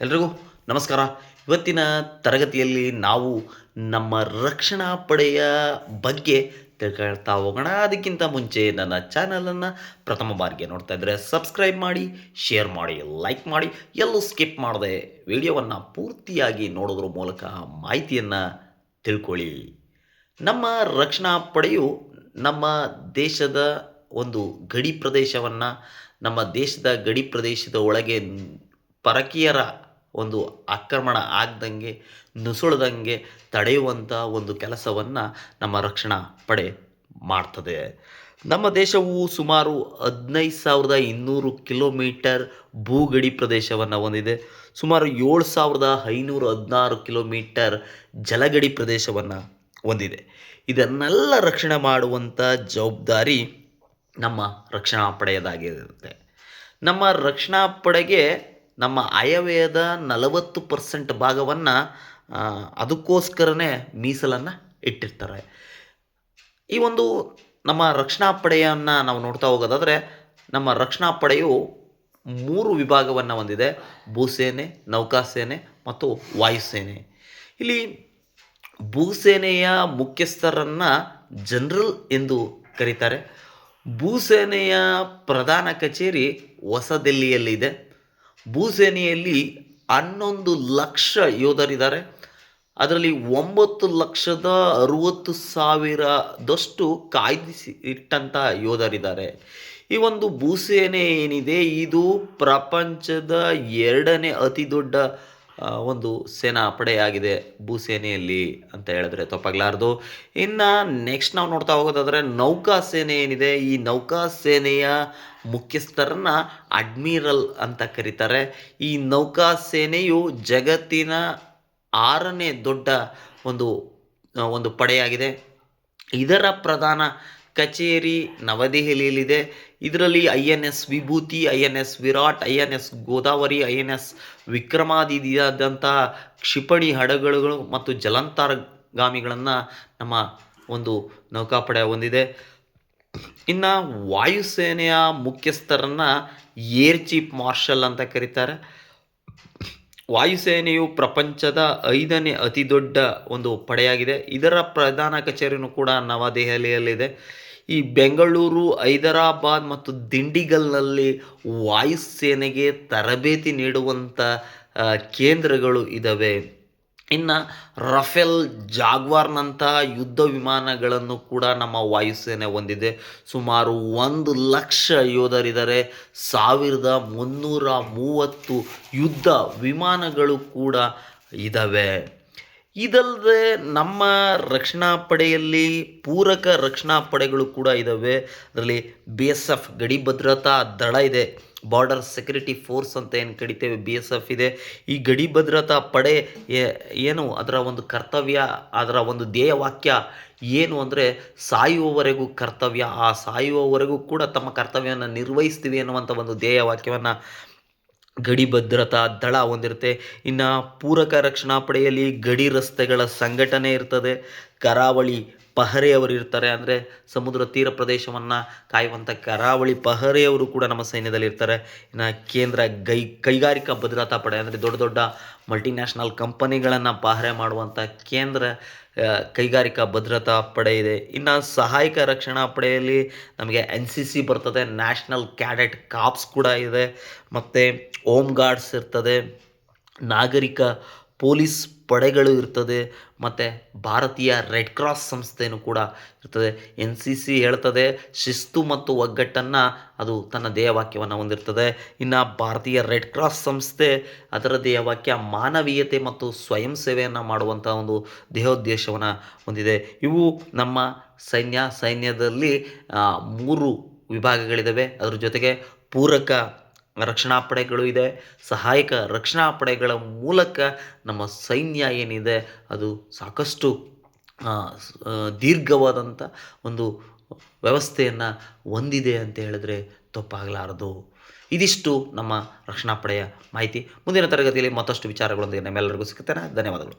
ಎಲ್ರಿಗೂ ನಮಸ್ಕಾರ. ಇವತ್ತಿನ ತರಗತಿಯಲ್ಲಿ ನಾವು ನಮ್ಮ ರಕ್ಷಣಾ ಪಡೆಯ ಬಗ್ಗೆ ತಿಳ್ಕೊಳ್ತಾ ಹೋಗೋಣ. ಅದಕ್ಕಿಂತ ಮುಂಚೆ ನನ್ನ ಚಾನಲನ್ನು ಪ್ರಥಮ ಬಾರಿಗೆ ನೋಡ್ತಾ ಇದ್ದರೆ ಸಬ್ಸ್ಕ್ರೈಬ್ ಮಾಡಿ ಶೇರ್ ಮಾಡಿ ಲೈಕ್ ಮಾಡಿ. ಎಲ್ಲೂ ಸ್ಕಿಪ್ ಮಾಡದೆ ವಿಡಿಯೋವನ್ನು ಪೂರ್ತಿಯಾಗಿ ನೋಡೋದ್ರ ಮೂಲಕ ಮಾಹಿತಿಯನ್ನು ತಿಳ್ಕೊಳ್ಳಿ. ನಮ್ಮ ರಕ್ಷಣಾ ಪಡೆಯು ನಮ್ಮ ದೇಶದ ಒಂದು ಗಡಿ ಪ್ರದೇಶವನ್ನು ನಮ್ಮ ದೇಶದ ಗಡಿ ಪ್ರದೇಶದ ಒಳಗೆ ಪರಕೀಯರ ಒಂದು ಆಕ್ರಮಣ ಆಗ್ದಂಗೆ, ನುಸುಳದಂಗೆ ತಡೆಯುವಂಥ ಒಂದು ಕೆಲಸವನ್ನು ನಮ್ಮ ರಕ್ಷಣಾ ಪಡೆ ಮಾಡ್ತದೆ. ನಮ್ಮ ದೇಶವು ಸುಮಾರು ಹದಿನೈದು ಸಾವಿರದ ಇನ್ನೂರು ಕಿಲೋಮೀಟರ್ ಭೂಗಡಿ ಪ್ರದೇಶವನ್ನು ಹೊಂದಿದೆ. ಸುಮಾರು ಏಳು ಸಾವಿರದ ಐನೂರ ಹದಿನಾರು ಕಿಲೋಮೀಟರ್ ಜಲಗಡಿ ಪ್ರದೇಶವನ್ನು ಹೊಂದಿದೆ. ಇದನ್ನೆಲ್ಲ ರಕ್ಷಣೆ ಮಾಡುವಂಥ ಜವಾಬ್ದಾರಿ ನಮ್ಮ ರಕ್ಷಣಾ ಪಡೆಯದಾಗಿರುತ್ತೆ. ನಮ್ಮ ರಕ್ಷಣಾ ಪಡೆಗೆ ನಮ್ಮ ಆಯವ್ಯಯದ ನಲವತ್ತು ಪರ್ಸೆಂಟ್ ಭಾಗವನ್ನು ಅದಕ್ಕೋಸ್ಕರನೇ ಮೀಸಲನ್ನು ಇಟ್ಟಿರ್ತಾರೆ. ಈ ಒಂದು ನಮ್ಮ ರಕ್ಷಣಾ ಪಡೆಯನ್ನು ನಾವು ನೋಡ್ತಾ ಹೋಗೋದಾದರೆ, ನಮ್ಮ ರಕ್ಷಣಾ ಪಡೆಯು ಮೂರು ವಿಭಾಗವನ್ನು ಹೊಂದಿದೆ. ಭೂಸೇನೆ, ನೌಕಾಸೇನೆ ಮತ್ತು ವಾಯುಸೇನೆ. ಇಲ್ಲಿ ಭೂಸೇನೆಯ ಮುಖ್ಯಸ್ಥರನ್ನು ಜನರಲ್ ಎಂದು ಕರೀತಾರೆ. ಭೂಸೇನೆಯ ಪ್ರಧಾನ ಕಚೇರಿ ಹೊಸದಿಲ್ಲಿಯಲ್ಲಿದೆ. ಭೂಸೇನೆಯಲ್ಲಿ ಹನ್ನೊಂದು ಲಕ್ಷ ಯೋಧರಿದ್ದಾರೆ. ಅದರಲ್ಲಿ ಒಂಬತ್ತು ಲಕ್ಷದ ಅರುವತ್ತು ಸಾವಿರದಷ್ಟು ಕಾಯ್ದಿಸಿ ಇಟ್ಟಂಥ ಯೋಧರಿದ್ದಾರೆ. ಈ ಒಂದು ಭೂಸೇನೆ ಏನಿದೆ? ಇದು ಪ್ರಪಂಚದ ಎರಡನೇ ಅತಿ ದೊಡ್ಡ ಒಂದು ಸೇನಾ ಪಡೆಯಾಗಿದೆ ಭೂಸೇನೆಯಲ್ಲಿ ಅಂತ ಹೇಳಿದ್ರೆ ತಪ್ಪಾಗಲಾರ್ದು. ಇನ್ನು ನೆಕ್ಸ್ಟ್ ನಾವು ನೋಡ್ತಾ ಹೋಗೋದಾದ್ರೆ ನೌಕಾ ಸೇನೆ ಏನಿದೆ, ಈ ನೌಕಾ ಸೇನೆಯ ಮುಖ್ಯಸ್ಥರನ್ನ ಅಡ್ಮಿರಲ್ ಅಂತ ಕರೀತಾರೆ. ಈ ನೌಕಾ ಸೇನೆಯು ಜಗತ್ತಿನ ಆರನೇ ದೊಡ್ಡ ಒಂದು ಒಂದು ಪಡೆಯಾಗಿದೆ. ಇದರ ಪ್ರಧಾನ ಕಚೇರಿ ನವದೆಹಲಿಯಲ್ಲಿದೆ. ಇದರಲ್ಲಿ I N S Vibhuti, I N S Virat, I N S Godavari, I N S ವಿಕ್ರಮಾದಿಯಾದಂತಹ ಕ್ಷಿಪಣಿ ಹಡಗುಗಳು ಮತ್ತು ಜಲಾಂತರ್ಗಾಮಿಗಳನ್ನು ನಮ್ಮ ಒಂದು ನೌಕಾಪಡೆ ಹೊಂದಿದೆ. ಇನ್ನು ವಾಯುಸೇನೆಯ ಮುಖ್ಯಸ್ಥರನ್ನು ಏರ್ ಚೀಫ್ ಮಾರ್ಷಲ್ ಅಂತ ಕರೀತಾರೆ. ವಾಯುಸೇನೆಯು ಪ್ರಪಂಚದ ಐದನೇ ಅತಿ ದೊಡ್ಡ ಒಂದು ಪಡೆಯಾಗಿದೆ. ಇದರ ಪ್ರಧಾನ ಕಚೇರಿಯೂ ಕೂಡ ನವದೆಹಲಿಯಲ್ಲಿದೆ. ಈ ಬೆಂಗಳೂರು, ಹೈದರಾಬಾದ್ ಮತ್ತು ದಿಂಡಿಗಲ್ನಲ್ಲಿ ವಾಯುಸೇನೆಗೆ ತರಬೇತಿ ನೀಡುವಂಥ ಕೇಂದ್ರಗಳು ಇದ್ದಾವೆ ಇನ್ನು ರಫೇಲ್ ಜಾಗ್ವಾರ್ನಂತಹ ಯುದ್ಧ ವಿಮಾನಗಳನ್ನು ಕೂಡ ನಮ್ಮ ವಾಯುಸೇನೆ ಹೊಂದಿದೆ. ಸುಮಾರು ಒಂದು ಲಕ್ಷ ಯೋಧರಿದ್ದಾರೆ. ಸಾವಿರದ ಮುನ್ನೂರ ಮೂವತ್ತು ಯುದ್ಧ ವಿಮಾನಗಳು ಕೂಡ ಇದ್ದಾವೆ ಇದಲ್ಲದೆ ನಮ್ಮ ರಕ್ಷಣಾ ಪಡೆಯಲ್ಲಿ ಪೂರಕ ರಕ್ಷಣಾ ಪಡೆಗಳು ಕೂಡ ಇದ್ದಾವೆ ಅದರಲ್ಲಿ ಬಿ ಎಸ್ ಎಫ್ ಗಡಿ ಭದ್ರತಾ ದಳ ಇದೆ. ಬಾರ್ಡರ್ ಸೆಕ್ಯೂರಿಟಿ ಫೋರ್ಸ್ ಅಂತ ಏನು ಕಡಿತೇವೆ ಬಿ ಎಸ್ ಎಫ್ ಇದೆ. ಈ ಗಡಿ ಭದ್ರತಾ ಪಡೆ ಏನು ಅದರ ಒಂದು ಕರ್ತವ್ಯ, ಅದರ ಒಂದು ಧ್ಯೇಯವಾಕ್ಯ ಏನು ಅಂದರೆ ಸಾಯುವವರೆಗೂ ಕರ್ತವ್ಯ, ಆ ಸಾಯುವವರೆಗೂ ಕೂಡ ತಮ್ಮ ಕರ್ತವ್ಯವನ್ನು ನಿರ್ವಹಿಸ್ತೀವಿ ಅನ್ನುವಂಥ ಒಂದು ಧ್ಯೇಯವಾಕ್ಯವನ್ನು ಗಡಿ ಭದ್ರತಾ ದಳ ಹೊಂದಿರುತ್ತೆ. ಇನ್ನು ಪೂರಕ ರಕ್ಷಣಾ ಪಡೆಯಲ್ಲಿ ಗಡಿ ರಸ್ತೆಗಳ ಸಂಘಟನೆ ಇರ್ತದೆ. ಕರಾವಳಿ ಪಹರೆಯವರು ಇರ್ತಾರೆ ಅಂದರೆ ಸಮುದ್ರ ತೀರ ಪ್ರದೇಶವನ್ನು ಕಾಯುವಂಥ ಕರಾವಳಿ ಪಹರೆಯವರು ಕೂಡ ನಮ್ಮ ಸೈನ್ಯದಲ್ಲಿ ಇರ್ತಾರೆ. ಇನ್ನು ಕೇಂದ್ರ ಗೈ, ಕೈಗಾರಿಕಾ ಭದ್ರತಾ ಪಡೆ ಅಂದರೆ ದೊಡ್ಡ ದೊಡ್ಡ ಮಲ್ಟಿನ್ಯಾಷನಲ್ ಕಂಪನಿಗಳನ್ನು ಪಹರೆ ಮಾಡುವಂಥ ಕೇಂದ್ರ ಕೈಗಾರಿಕಾ ಭದ್ರತಾ ಪಡೆ ಇದೆ. ಇನ್ನು ಸಹಾಯಕ ರಕ್ಷಣಾ ಪಡೆಯಲ್ಲಿ ನಮಗೆ ಎನ್ ಸಿ ಸಿ ಬರ್ತದೆ ನ್ಯಾಷನಲ್ ಕ್ಯಾಡೆಟ್ ಕಾಪ್ಸ್ ಕೂಡ ಇದೆ. ಮತ್ತು ಹೋಮ್ ಗಾರ್ಡ್ಸ್ ಇರ್ತದೆ, ನಾಗರಿಕ ಪೊಲೀಸ್ ಪಡೆಗಳು ಇರ್ತದೆ, ಮತ್ತು ಭಾರತೀಯ ರೆಡ್ ಕ್ರಾಸ್ ಸಂಸ್ಥೆಯೂ ಕೂಡ ಇರ್ತದೆ. ಎನ್ ಸಿ ಸಿ ಹೇಳ್ತದೆ, ಶಿಸ್ತು ಮತ್ತು ಒಗ್ಗಟ್ಟನ್ನು ಅದು ತನ್ನ ಧ್ಯೇಯವಾಕ್ಯವನ್ನು ಹೊಂದಿರ್ತದೆ. ಇನ್ನು ಭಾರತೀಯ ರೆಡ್ ಕ್ರಾಸ್ ಸಂಸ್ಥೆ ಅದರ ಧ್ಯೇಯವಾಕ್ಯ ಮಾನವೀಯತೆ ಮತ್ತು ಸ್ವಯಂ ಸೇವೆಯನ್ನು ಮಾಡುವಂಥ ಒಂದು ದೇಹೋದ್ದೇಶವನ್ನು ಹೊಂದಿದೆ. ಇವು ನಮ್ಮ ಸೈನ್ಯ, ಸೈನ್ಯದಲ್ಲಿ ಮೂರು ವಿಭಾಗಗಳಿದ್ದಾವೆ ಅದರ ಜೊತೆಗೆ ಪೂರಕ ರಕ್ಷಣಾ ಪಡೆಗಳು ಇದೆ. ಸಹಾಯಕ ರಕ್ಷಣಾ ಪಡೆಗಳ ಮೂಲಕ ನಮ್ಮ ಸೈನ್ಯ ಏನಿದೆ, ಅದು ಸಾಕಷ್ಟು ದೀರ್ಘವಾದಂಥ ಒಂದು ವ್ಯವಸ್ಥೆಯನ್ನು ಹೊಂದಿದೆ ಅಂತ ಹೇಳಿದ್ರೆ ತಪ್ಪಾಗಲಾರದು. ಇದಿಷ್ಟು ನಮ್ಮ ರಕ್ಷಣಾ ಪಡೆಯ ಮಾಹಿತಿ. ಮುಂದಿನ ತರಗತಿಯಲ್ಲಿ ಮತ್ತಷ್ಟು ವಿಚಾರಗಳೊಂದಿಗೆ ನಮ್ಮೆಲ್ಲರಿಗೂ ಸಿಗುತ್ತೇನೆ. ಧನ್ಯವಾದಗಳು.